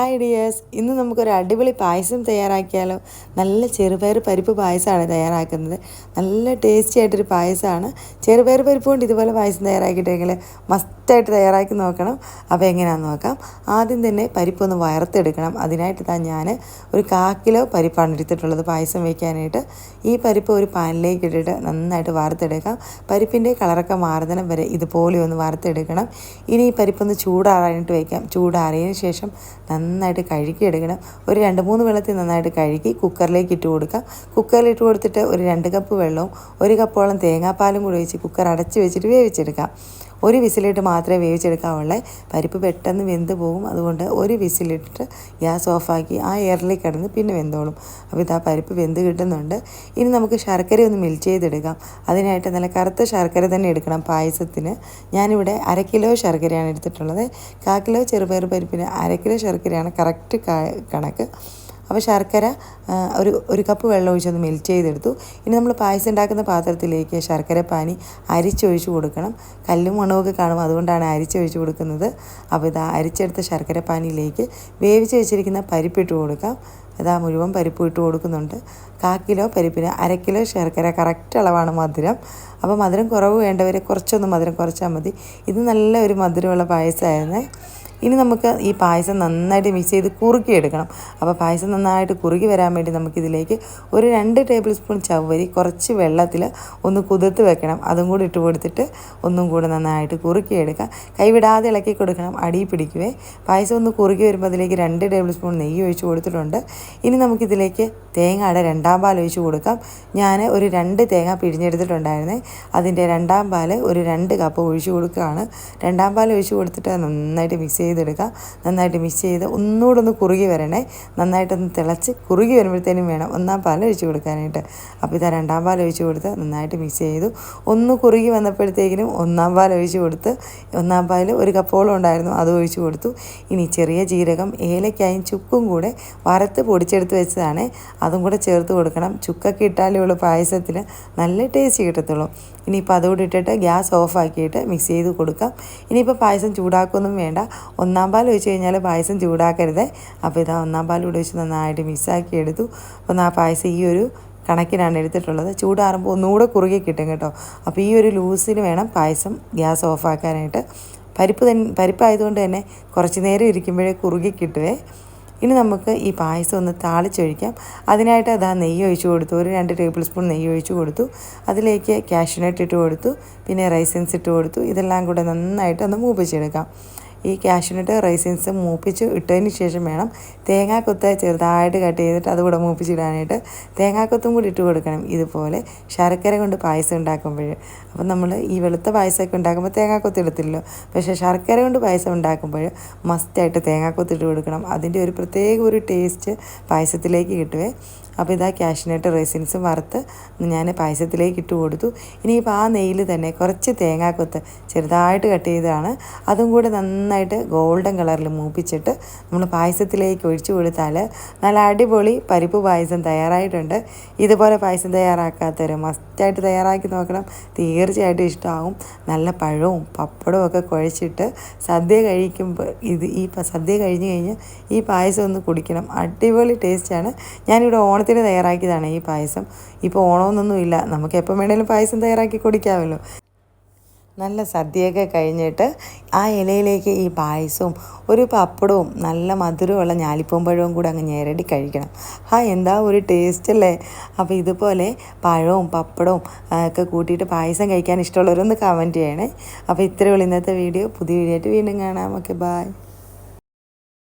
Hi dears ഇന്ന് നമുക്കൊരു അടിപൊളി പായസം തയ്യാറാക്കിയാലോ? നല്ല ചെറുപയർ പരിപ്പ് പായസമാണ് തയ്യാറാക്കുന്നത്. നല്ല ടേസ്റ്റി ആയിട്ടൊരു പായസമാണ്. ചെറുപയർ പരിപ്പ് കൊണ്ട് ഇതുപോലെ പായസം തയ്യാറാക്കിയിട്ടെങ്കിൽ മസ്റ്റായിട്ട് തയ്യാറാക്കി നോക്കണം. അപ്പോൾ എങ്ങനെയാണെന്ന് നോക്കാം. ആദ്യം തന്നെ പരിപ്പൊന്ന് വയർത്തെടുക്കണം അതിനായിട്ട് താ ഞാൻ ഒരു കാക്കിലോ കിലോ പരിപ്പാണ് എടുത്തിട്ടുള്ളത്. പായസം വയ്ക്കാനായിട്ട് ഈ പരിപ്പ് ഒരു പാനിലേക്ക് ഇട്ടിട്ട് നന്നായിട്ട് വറുത്തെടുക്കാം. പരിപ്പിന്റെ കളറൊക്കെ മാറുന്നതിനും വരെ ഇതുപോലെ ഒന്ന് വറുത്തെടുക്കണം. ഇനി ഈ പരിപ്പൊന്ന് ചൂടാറാനായിട്ട് വയ്ക്കാം ചൂടാറിയതിന് ശേഷം നന്നായിട്ട് കഴുകിയെടുക്കണം. ഒരു രണ്ട് മൂന്ന് വെള്ളത്തിൽ നന്നായിട്ട് കഴുകി കുക്കറിലേക്ക് ഇട്ട് കൊടുക്കാം. കുക്കറിൽ ഇട്ട് കൊടുത്തിട്ട് ഒരു രണ്ട് കപ്പ് വെള്ളവും ഒരു കപ്പോളം തേങ്ങാപ്പാലും കൂടി ഒഴിച്ച് കുക്കർ അടച്ച് വെച്ചിട്ട് വേവിച്ചെടുക്കാം. ഒരു വിസിലിട്ട് മാത്രമേ വേവിച്ചെടുക്കാവുള്ളേ. പരിപ്പ് പെട്ടെന്ന് വെന്ത് പോകും. അതുകൊണ്ട് ഒരു വിസിലിട്ടിട്ട് ഗ്യാസ് ഓഫാക്കി ആ എയറിലേക്ക് കിടന്ന് പിന്നെ വെന്തോളും. അപ്പോൾ ഇതാ പരിപ്പ് വെന്ത് കിട്ടുന്നുണ്ട്. ഇനി നമുക്ക് ശർക്കര ഒന്ന് മിൽച്ച് ചെയ്തെടുക്കാം. അതിനായിട്ട് നല്ല കറുത്ത ശർക്കര തന്നെ എടുക്കണം പായസത്തിന്. ഞാനിവിടെ അര കിലോ ശർക്കരയാണ് എടുത്തിട്ടുള്ളത്. കാ കിലോ ചെറുപയർ പരിപ്പിന് അര കിലോ ശർക്കരയാണ് കറക്റ്റ് കണക്ക്. അപ്പോൾ ശർക്കര ഒരു ഒരു കപ്പ് വെള്ളം ഒഴിച്ചൊന്ന് മെൽറ്റ് ചെയ്തെടുത്തു. ഇനി നമ്മൾ പായസം ഉണ്ടാക്കുന്ന പാത്രത്തിലേക്ക് ശർക്കര പാനി അരിച്ചൊഴിച്ച് കൊടുക്കണം. കല്ലും മണമൊക്കെ കാണും അതുകൊണ്ടാണ് അരിച്ചൊഴിച്ച് കൊടുക്കുന്നത്. അപ്പോൾ ഇതാ അരിച്ചെടുത്ത ശർക്കര പാനിയിലേക്ക് വേവിച്ച് വെച്ചിരിക്കുന്ന പരിപ്പിട്ട് കൊടുക്കാം. ഇതാ മുഴുവൻ പരിപ്പ് ഇട്ട് കൊടുക്കുന്നുണ്ട്. കാ കിലോ പരിപ്പിന് അര കിലോ ശർക്കര കറക്റ്റ് അളവാണ് മധുരം. അപ്പോൾ മധുരം കുറവ് വേണ്ടവരെ കുറച്ചൊന്ന് മധുരം കുറച്ചാൽ മതി. ഇത് നല്ല ഒരു മധുരമുള്ള പായസമായിരുന്നേ. ഇനി നമുക്ക് ഈ പായസം നന്നായിട്ട് മിക്സ് ചെയ്ത് കുറുക്കിയെടുക്കണം. അപ്പോൾ പായസം നന്നായിട്ട് കുറുകി വരാൻ വേണ്ടി നമുക്കിതിലേക്ക് ഒരു രണ്ട് ടേബിൾ സ്പൂൺ ചവ്വരി കുറച്ച് വെള്ളത്തിൽ ഒന്ന് കുതിർത്ത് വെക്കണം. അതും കൂടി ഇട്ട് കൊടുത്തിട്ട് ഒന്നും കൂടെ നന്നായിട്ട് കുറുക്കിയെടുക്കാം. കൈവിടാതെ ഇളക്കി കൊടുക്കണം. അടി പിടിക്കുവേ. പായസം ഒന്ന് കുറുകി വരുമ്പോൾ അതിലേക്ക് രണ്ട് ടേബിൾ സ്പൂൺ നെയ്യ് ഒഴിച്ച് കൊടുത്തിട്ടുണ്ട്. ഇനി നമുക്കിതിലേക്ക് തേങ്ങയുടെ രണ്ടാം പാൽ ഒഴിച്ച് കൊടുക്കാം. ഞാൻ ഒരു രണ്ട് തേങ്ങ പിഴിഞ്ഞെടുത്തിട്ടുണ്ടായിരുന്നേ. അതിന്റെ രണ്ടാം പാൽ ഒരു രണ്ട് കപ്പ് ഒഴിച്ച് കൊടുക്കുകയാണ്. രണ്ടാം പാൽ ഒഴിച്ച് കൊടുത്തിട്ട് നന്നായിട്ട് മിക്സ് ചെയ്തെടുക്കുക. നന്നായിട്ട് മിക്സ് ചെയ്ത് ഒന്നുകൂടെ ഒന്ന് കുറുകി വരണേ. നന്നായിട്ടൊന്ന് തിളച്ച് കുറുകി വരുമ്പോഴത്തേനും വേണം ഒന്നാം പാൽ ഒഴിച്ച് കൊടുക്കാനായിട്ട്. അപ്പോൾ ഇതാ രണ്ടാം പാൽ ഒഴിച്ച് കൊടുത്ത് നന്നായിട്ട് മിക്സ് ചെയ്തു. ഒന്ന് കുറുകി വന്നപ്പോഴത്തേക്കിനും ഒന്നാം പാൽ ഒഴിച്ച് കൊടുത്ത് ഒന്നാം പാൽ ഒരു കപ്പോളം ഉണ്ടായിരുന്നു അത് ഒഴിച്ച് കൊടുത്തു. ഇനി ചെറിയ ജീരകം ഏലക്കായും ചുക്കും കൂടെ വറുത്ത് പൊടിച്ചെടുത്ത് വെച്ചതാണ്. അതും കൂടെ ചേർത്ത് കൊടുക്കണം. ചുക്കൊക്കെ ഇട്ടാലേ ഉള്ളൂ പായസത്തിന് നല്ല ടേസ്റ്റ് കിട്ടത്തുള്ളൂ. ഇനിയിപ്പോൾ അതുകൂടി ഇട്ടിട്ട് ഗ്യാസ് ഓഫ് ആക്കിയിട്ട് മിക്സ് ചെയ്ത് കൊടുക്കാം. ഇനിയിപ്പോൾ പായസം ചൂടാക്കൊന്നും വേണ്ട. ഒന്നാം പാൽ ഒഴിച്ച് കഴിഞ്ഞാൽ പായസം ചൂടാക്കരുത്. അപ്പോൾ ഇതാ ഒന്നാം പാൽ കൂടി ഒഴിച്ച് നന്നായിട്ട് മിക്സാക്കി എടുത്തു. അപ്പോൾ ആ പായസം ഈ ഒരു കണക്കിനാണ് എടുത്തിട്ടുള്ളത്. ചൂടാറുമ്പോൾ ഒന്നുകൂടെ കുറുകി കിട്ടും കേട്ടോ. അപ്പോൾ ഈ ഒരു ലൂസിൽ വേണം പായസം ഗ്യാസ് ഓഫാക്കാനായിട്ട്. പരിപ്പ് തന്നെ പരിപ്പായതുകൊണ്ട് തന്നെ കുറച്ച് നേരം ഇരിക്കുമ്പോഴേ കുറുകി കിട്ടുവേ. ഇനി നമുക്ക് ഈ പായസം ഒന്ന് താളിച്ചൊഴിക്കാം. അതിനായിട്ട് അതാ നെയ്യ് ഒഴിച്ചു കൊടുത്തു. ഒരു രണ്ട് ടേബിൾ സ്പൂൺ നെയ്യ് ഒഴിച്ചു കൊടുത്തു. അതിലേക്ക് കാഷ്യൂനട്ട് ഇട്ട് കൊടുത്തു. പിന്നെ റൈസൻസ് ഇട്ട് കൊടുത്തു. ഇതെല്ലാം കൂടെ നന്നായിട്ട് ഒന്ന് മൂപ്പിച്ചെടുക്കാം. ഈ കാഷ്യൂനട്ട് റൈസിൻസ് മൂപ്പിച്ച് ഇട്ടതിന് ശേഷം വേണം തേങ്ങാക്കൊത്ത് ചെറുതായിട്ട് കട്ട് ചെയ്തിട്ട് അതുകൂടെ മൂപ്പിച്ചിടാനായിട്ട്. തേങ്ങാക്കൊത്തും കൂടി ഇട്ട് കൊടുക്കണം ഇതുപോലെ. ശർക്കര കൊണ്ട് പായസം ഉണ്ടാക്കുമ്പോൾ. അപ്പം നമ്മൾ ഈ വെളുത്ത പായസമൊക്കെ ഉണ്ടാക്കുമ്പോൾ തേങ്ങാക്കൊത്ത് ഇടത്തില്ലല്ലോ. പക്ഷേ ശർക്കര കൊണ്ട് പായസം ഉണ്ടാക്കുമ്പോൾ മസ്റ്റായിട്ട് തേങ്ങാക്കൊത്ത് ഇട്ട് കൊടുക്കണം. അതിന്റെ ഒരു പ്രത്യേക ഒരു ടേസ്റ്റ് പായസത്തിലേക്ക് കിട്ടുവേ. അപ്പോൾ ഇതാ കാഷ്നട്ട് റെസിൻസ് വറുത്ത് ഞാൻ പായസത്തിലേക്ക് ഇട്ട് കൊടുത്തു. ഇനിയിപ്പോൾ ആ നെയ്യിൽ തന്നെ കുറച്ച് തേങ്ങാക്കൊത്ത് ചെറുതായിട്ട് കട്ട് ചെയ്തതാണ്. അതും കൂടെ നന്നായിട്ട് ഗോൾഡൻ കളറിൽ മൂപ്പിച്ചിട്ട് നമ്മൾ പായസത്തിലേക്ക് ഒഴിച്ചു കൊടുത്താൽ നല്ല അടിപൊളി പരിപ്പ് പായസം തയ്യാറായിട്ടുണ്ട്. ഇതുപോലെ പായസം തയ്യാറാക്കാത്തവർ മസ്റ്റായിട്ട് തയ്യാറാക്കി നോക്കണം. തീർച്ചയായിട്ടും ഇഷ്ടമാകും നല്ല പഴവും പപ്പടവും ഒക്കെ കുഴച്ചിട്ട് സദ്യ കഴിക്കുമ്പോൾ ഇത് ഈ സദ്യ കഴിഞ്ഞ് കഴിഞ്ഞ് ഈ പായസം ഒന്ന് കുടിക്കണം. അടിപൊളി ടേസ്റ്റാണ്. ഞാനിവിടെ ഓണത്തിന് തയ്യാറാക്കിയതാണ് ഈ പായസം. ഇപ്പോൾ ഓണമെന്നൊന്നുമില്ല നമുക്ക് എപ്പം വേണേലും പായസം തയ്യാറാക്കി കുടിക്കാമല്ലോ. നല്ല സദ്യയൊക്കെ കഴിഞ്ഞിട്ട് ആ ഇലയിലേക്ക് ഈ പായസവും ഒരു പപ്പടവും നല്ല മധുരമുള്ള ഞാലിപ്പൂമ്പഴവും കൂടെ അങ്ങ് ഞെരടി കഴിക്കണം. ആ എന്താ ഒരു ടേസ്റ്റ് അല്ലേ? അപ്പോൾ ഇതുപോലെ പഴവും പപ്പടവും ഒക്കെ കൂട്ടിയിട്ട് പായസം കഴിക്കാൻ ഇഷ്ടമുള്ളവരൊന്ന് കമന്റ് ചെയ്യണേ. അപ്പോൾ ഇത്രയുള്ള ഇന്നത്തെ വീഡിയോ പുതിയ വീഡിയോ ആയിട്ട് വീണ്ടും കാണാം. Okay bye